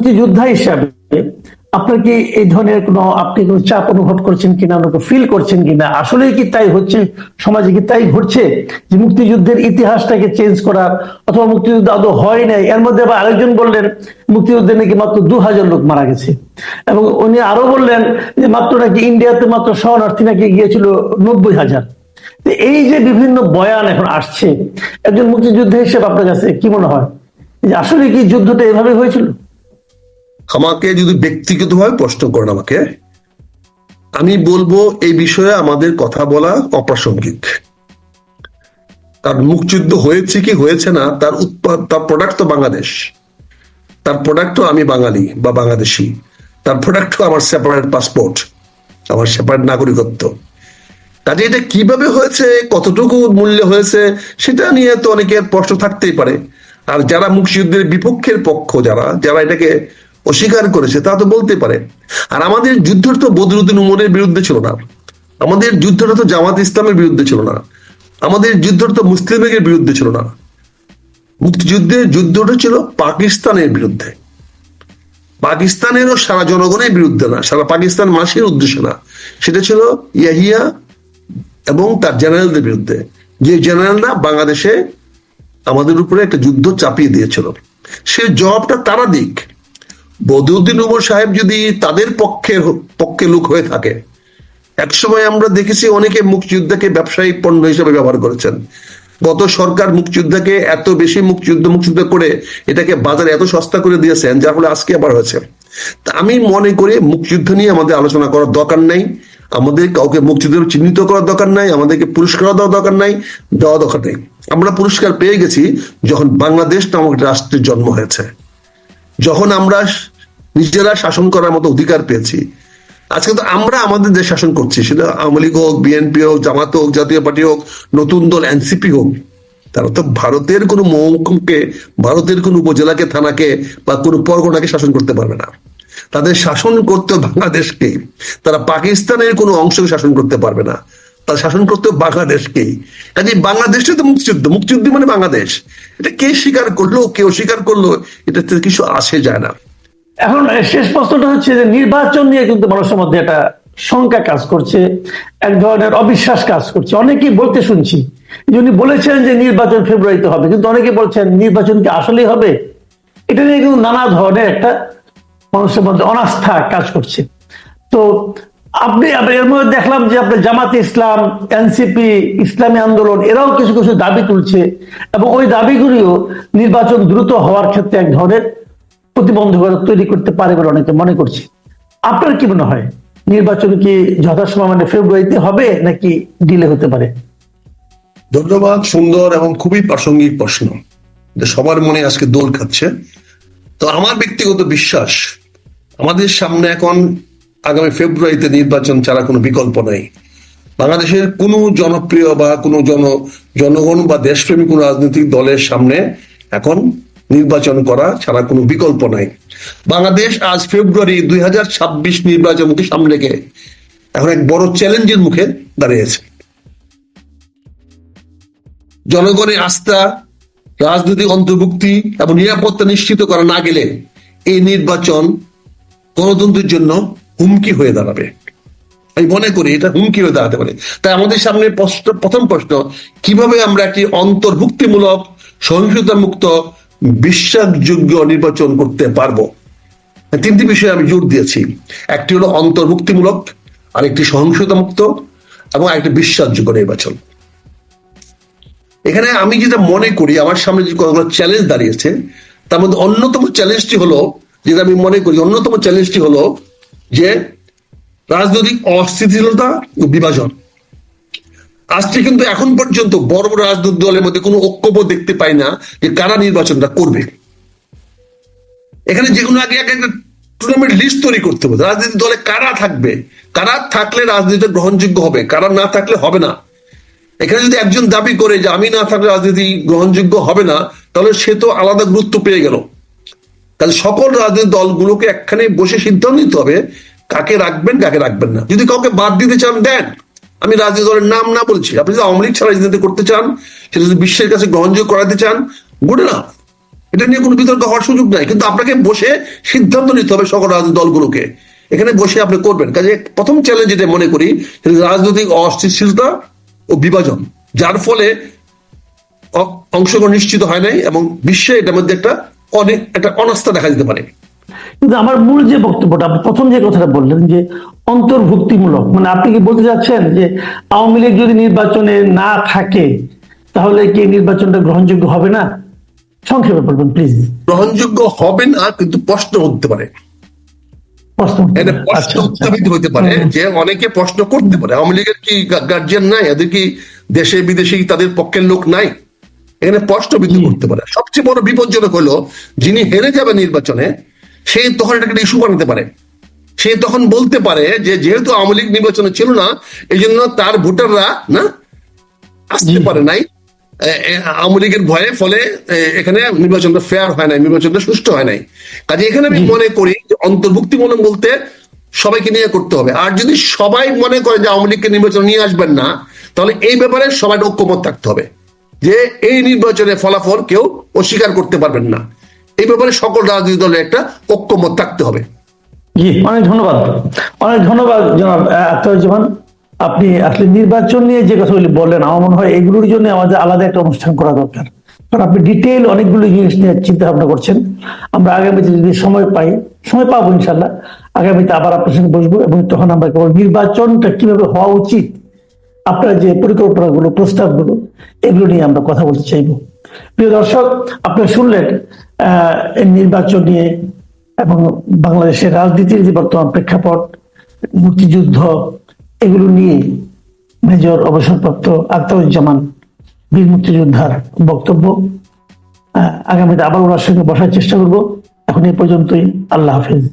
মুক্তিযোদ্ধা হিসাবে আপনার কি এই ধরনের কোনো, আপনি কোনো চাপ অনুভব করছেন কিনা ফিল করছেন কিনা? আসলে কি তাই হচ্ছে? সমাজে কি তাই ঘটছে? যে মুক্তিযুদ্ধের ইতিহাসটাকে চেঞ্জ করার অথবা মুক্তিযুদ্ধ আদৌ হয় নাই? এর মধ্যে আবার আরেকজন বললেন, মুক্তিযুদ্ধে নাকি মাত্র দু হাজার লোক মারা গেছে। এবং উনি আরও বললেন যে মাত্র নাকি ইন্ডিয়াতে মাত্র শরণার্থী নাকি গিয়েছিল নব্বই হাজার। এই যে বিভিন্ন বয়ান এখন আসছে, একজন মুক্তিযুদ্ধ হিসেবে আপনার কাছে কি মনে হয়? যে আসলে কি যুদ্ধটা এভাবে হয়েছিল? আমাকে যদি ব্যক্তিগতভাবে প্রশ্ন করেন আমাকে, আমি বলব এই বিষয়ে আমাদের কথা বলা অপ্রাসঙ্গিক। কারণ মুক্তিযুদ্ধ হয়েছে কি হয়েছে না, তার উৎপাদ তার প্রোডাক্ট তো বাংলাদেশ। তার প্রোডাক্টও আমি বাঙালি বা বাংলাদেশি। তার প্রোডাক্টও আমার সেপারেট পাসপোর্ট আমার সেপারেট নাগরিকত্ব। কাজে এটা কীভাবে হয়েছে, কতটুকু মূল্য হয়েছে, সেটা নিয়ে তো অনেকের প্রশ্ন থাকতেই পারে। আর যারা মুক্তিযুদ্ধের বিপক্ষের পক্ষ, যারা যারা এটাকে অস্বীকার করেছে, তা তো বলতে পারে। আর আমাদের যুদ্ধটা তো বদরুদ্দিন উমরের বিরুদ্ধে ছিল না। আমাদের যুদ্ধটা তো জামাত ইসলামের বিরুদ্ধে ছিল না। আমাদের যুদ্ধটা তো মুসলিম লীগের বিরুদ্ধে ছিল না। মুক্তিযুদ্ধের যুদ্ধটা ছিল পাকিস্তানের বিরুদ্ধে। পাকিস্তানেরও সারা জনগণের বিরুদ্ধে না, সারা পাকিস্তান মাসের উদ্দেশ্য না। সেটা ছিল ইয়াহিয়া এবং তার জেনারেলদের বিরুদ্ধে। যে জেনারেলরা বাংলাদেশে আমাদের উপরে একটা যুদ্ধ চাপিয়ে দিয়েছিল। সে জবাবটা তারা দিক। বদরুদ্দিন উমর সাহেব যদি তাদের পক্ষের পক্ষে লোক হয়ে থাকে, একসময় আমরা দেখেছি অনেকে মুক্তিযোদ্ধাকে ব্যবসায়িক পণ্য হিসেবে ব্যবহার করেছেন। গত সরকার মুক্তিযোদ্ধাকে এত বেশি মুক্তিযুদ্ধ মুক্তিযুদ্ধ করে এটাকে বাজারে এত সস্তা করে দিয়েছেন, যার ফলে আজকে আবার হয়েছে। তা আমি মনে করি মুক্তিযুদ্ধ নিয়ে আমাদের আলোচনা করার দরকার নেই, আমাদের কাউকে মুক্তিযুদ্ধ চিহ্নিত করার দরকার নাই, আমাদেরকে পুরস্কার দেওয়ার দরকার নাই, দেওয়া দরকার নেই। আমরা পুরস্কার পেয়ে গেছি যখন বাংলাদেশ নামক রাষ্ট্রের জন্ম হয়েছে। যখন আমরা নিজেরা শাসন করার মতো অধিকার পেয়েছি, আজকে তো আমরা আমাদের দেশ শাসন করছি, সেটা আওয়ামী লীগ হোক, বিএনপি হোক, জামাত হোক, জাতীয় পার্টি হোক, নতুন দল, এনসিপি হোক, তারা তো ভারতের কোনো মহকুমকে, ভারতের কোনো উপজেলাকে, থানাকে বা কোনো পরগনাকে শাসন করতে পারবে না। তাদের শাসন করতে বাংলাদেশকে, তারা পাকিস্তানের কোনো অংশকে শাসন করতে পারবে না। তারা শাসন করতে বাংলাদেশকেই কাজে বাংলাদেশটা তো মুক্তিযুদ্ধ। মুক্তিযুদ্ধ মানে বাংলাদেশ। এটা কে স্বীকার করল, কেউ স্বীকার করল, এটা কিছু আসে যায় না। এখন শেষ প্রশ্নটা হচ্ছে যে নির্বাচন নিয়ে কিন্তু মানুষের মধ্যে একটা শঙ্কা কাজ করছে, এক ধরনের অবিশ্বাস কাজ করছে। অনেকেই বলতে শুনছি উনি বলেছেন যে নির্বাচন ফেব্রুয়ারিতে হবে, কিন্তু অনেকে বলছেন নির্বাচন কি আসলেই হবে? এটা নিয়ে কিন্তু নানা ধরনের একটা মানুষের মধ্যে অনাস্থা কাজ করছে। তো আপনি এর মধ্যে দেখলাম যে আপনার জামাতে ইসলাম, এনসিপি, ইসলামী আন্দোলন, এরাও কিছু কিছু দাবি তুলছে এবং ওই দাবিগুলিও নির্বাচন দ্রুত হওয়ার ক্ষেত্রে এক ধরনের প্রতিবন্ধকতা তৈরি করতে পারে বলে অনেকে মনে করছে। আপনার কি মনে হয়? নির্বাচন কি যথাসময় মানে ফেব্রুয়ারিতে হবে নাকি ডিলে হতে পারে? ধন্যবাদ, সুন্দর এবং খুবই প্রাসঙ্গিক প্রশ্ন। সবার মনে আজকে দোল খাচ্ছে। তো আমার ব্যক্তিগত বিশ্বাস, আমাদের সামনে এখন আগামী ফেব্রুয়ারিতে নির্বাচন ছাড়া কোনো বিকল্প নাই। বাংলাদেশের কোনো জনপ্রিয় বা কোনো জন, জনগণ বা দেশপ্রেমী কোনো রাজনৈতিক দলের সামনে এখন নির্বাচন করা ছাড়া কোনো বিকল্প নাই। বাংলাদেশ আজ ফেব্রুয়ারি দুই হাজার ছাব্বিশ নির্বাচনকে সামনে রেখে এখন এক বড় চ্যালেঞ্জের মুখে দাঁড়িয়েছে জনগণের আস্থা, রাজনৈতিক অন্তর্ভুক্তি এবং নিরাপত্তা নিশ্চিত করা না গেলে এই নির্বাচন গণতন্ত্রের জন্য হুমকি হয়ে দাঁড়াবে। আমি মনে করি এটা হুমকি হয়ে দাঁড়াতে পারে। তাই আমাদের সামনে প্রথম প্রশ্ন, কীভাবে আমরা একটি অন্তর্ভুক্তিমূলক সহিংসতা মুক্ত বিশ্বাসযোগ্য নির্বাচন করতে পারব? তিনটি বিষয়ে আমি জোর দিয়েছি। একটি হলো অন্তর্ভুক্তিমূলক, আরেকটি সহিংসতা মুক্ত এবং আরেকটি বিশ্বাসযোগ্য নির্বাচন। এখানে আমি যেটা মনে করি, আমার সামনে যে কতগুলো চ্যালেঞ্জ দাঁড়িয়েছে, তার মধ্যে অন্যতম চ্যালেঞ্জটি হলো, যেটা আমি মনে করি অন্যতম চ্যালেঞ্জটি হলো যে রাজনৈতিক অস্থিতিশীলতা ও বিভাজন। আজকে কিন্তু এখন পর্যন্ত বড় বড় রাজনৈতিক দলের মধ্যে কোনো ঐক্যবোধ দেখতে পাই না যে কারা নির্বাচনটা করবে। এখানে যে কোনো আগে একটা টুর্নামেন্ট লিস্ট তৈরি করতে হবে। রাজনৈতিক দলে কারা থাকবে? কারা থাকলে রাজনীতি গ্রহণযোগ্য হবে? কারা না থাকলে হবে না? এখানে যদি একজন দাবি করে যে আমি না থাকলে রাজনীতি গ্রহণযোগ্য হবে না, তাহলে সে তো আলাদা গুরুত্ব পেয়ে গেল। তাহলে সকল রাজনৈতিক দলগুলোকে একখানে বসে সিদ্ধান্ত নিতে হবে, কাকে রাখবেন কাকে রাখবেন না। যদি কাউকে বাদ দিতে চান, দেন। আমি রাজনীতি দলের নাম না বলছি। আপনি যদি আওয়ামী লীগ ছাড়া রাজনীতি করতে চান, সেটা যদি বিশ্বের কাছে গ্রহণযোগ্য করাতে চান, গুড না এটা নিয়ে কোনো বিতর্ক হওয়ার সুযোগ নাই। কিন্তু আপনাকে বসে সিদ্ধান্ত নিতে হবে সকল রাজনৈতিক দলগুলোকে। এখানে বসে আপনি করবেন। কাজে প্রথম চ্যালেঞ্জ যেটা মনে করি, সেটা রাজনৈতিক অস্থিতিশীলতা ও বিভাজন। যার ফলে অংশগ্রহণ নিশ্চিত হয় নাই এবং বিশ্বে এটার মধ্যে একটা অনেক একটা অনাস্থা দেখা দিতে পারে। কিন্তু আমার মূল যে বক্তব্যটা আপনি প্রথম যে কথাটা বললেন যে অন্তর্ভুক্তিমূলক মানে আপনি কি বলতে চাচ্ছেন যে আওয়ামী লীগ যদি নির্বাচনে না থাকে তাহলে কি নির্বাচনটা গ্রহণযোগ্য হবে না? সংক্ষেপে বলবেন প্লিজ গ্রহণযোগ্য হবে না কিন্তু প্রশ্ন উঠতে পারে। প্রশ্ন প্রশ্ন আচ্ছা, আচ্ছা। উত্থাপিত পারে যে অনেকে প্রশ্ন করতে পারে। আওয়ামী লীগের কি গার্জিয়ান নাই? এদের কি দেশে বিদেশে তাদের পক্ষের লোক নাই? এখানে প্রশ্নবিদ্ধ করতে পারে। সবচেয়ে বড় বিপজ্জনক হলো যিনি হেরে যাবে নির্বাচনে সে তখন এটাকে ইস্যু বানাতে পারে। সে তখন বলতে পারে যে যেহেতু আওয়ামী লীগ নির্বাচনে ছিল না এই জন্য তার ভোটাররা না আসতে পারে নাই। আওয়ামী লীগের ভয়ে ফলে এখানে নির্বাচনটা ফেয়ার হয় নাই নির্বাচনটা সুষ্ঠু হয় নাই। কাজে এখানে আমি মনে করি যে অন্তর্ভুক্তিমূলক বলতে সবাইকে নিয়ে করতে হবে। আর যদি সবাই মনে করে যে আওয়ামী লীগকে নির্বাচন নিয়ে আসবেন না তাহলে এই ব্যাপারে সবাই ঐক্যমত থাকতে হবে। যে এই নির্বাচনের ফলাফল কেউ অস্বীকার করতে পারবেন না। এই ব্যাপারে সকল রাজনৈতিক দলের একটা ঐক্যমত থাকতে হবে। জি, অনেক ধন্যবাদ। অনেক ধন্যবাদ, জনাব আখতারুজ্জামান আপনি আসলে নির্বাচন নিয়ে যে কথাগুলি বললেন, আমার মনে হয় এগুলোর জন্য আমাদের আলাদা একটা অনুষ্ঠান করা দরকার। কারণ আপনি ডিটেইল অনেকগুলো জিনিস নিয়ে চিন্তা ভাবনা করছেন। আমরা আগামীতে যদি সময় পাই, সময় পাবো ইনশাল্লাহ আগামীতে আবার আপনার সঙ্গে বসবো এবং তখন আমরা কেবল নির্বাচনটা কীভাবে হওয়া উচিত আপনার যে পরিকল্পনাগুলো, প্রস্তাবগুলো, এগুলো নিয়ে আমরা কথা বলতে চাইব। প্রিয় দর্শক, আপনারা শুনলেন নির্বাচন নিয়ে এবং বাংলাদেশের রাজনীতির যে বর্তমান প্রেক্ষাপট, মুক্তিযুদ্ধ, এগুলো নিয়ে মেজর অবসরপ্রাপ্ত আখতারুজ্জামান বীর মুক্তিযোদ্ধার বক্তব্য। আগামীতে আবার ওনার সঙ্গে বসার চেষ্টা করব। এখন এই পর্যন্তই। আল্লাহ হাফিজ।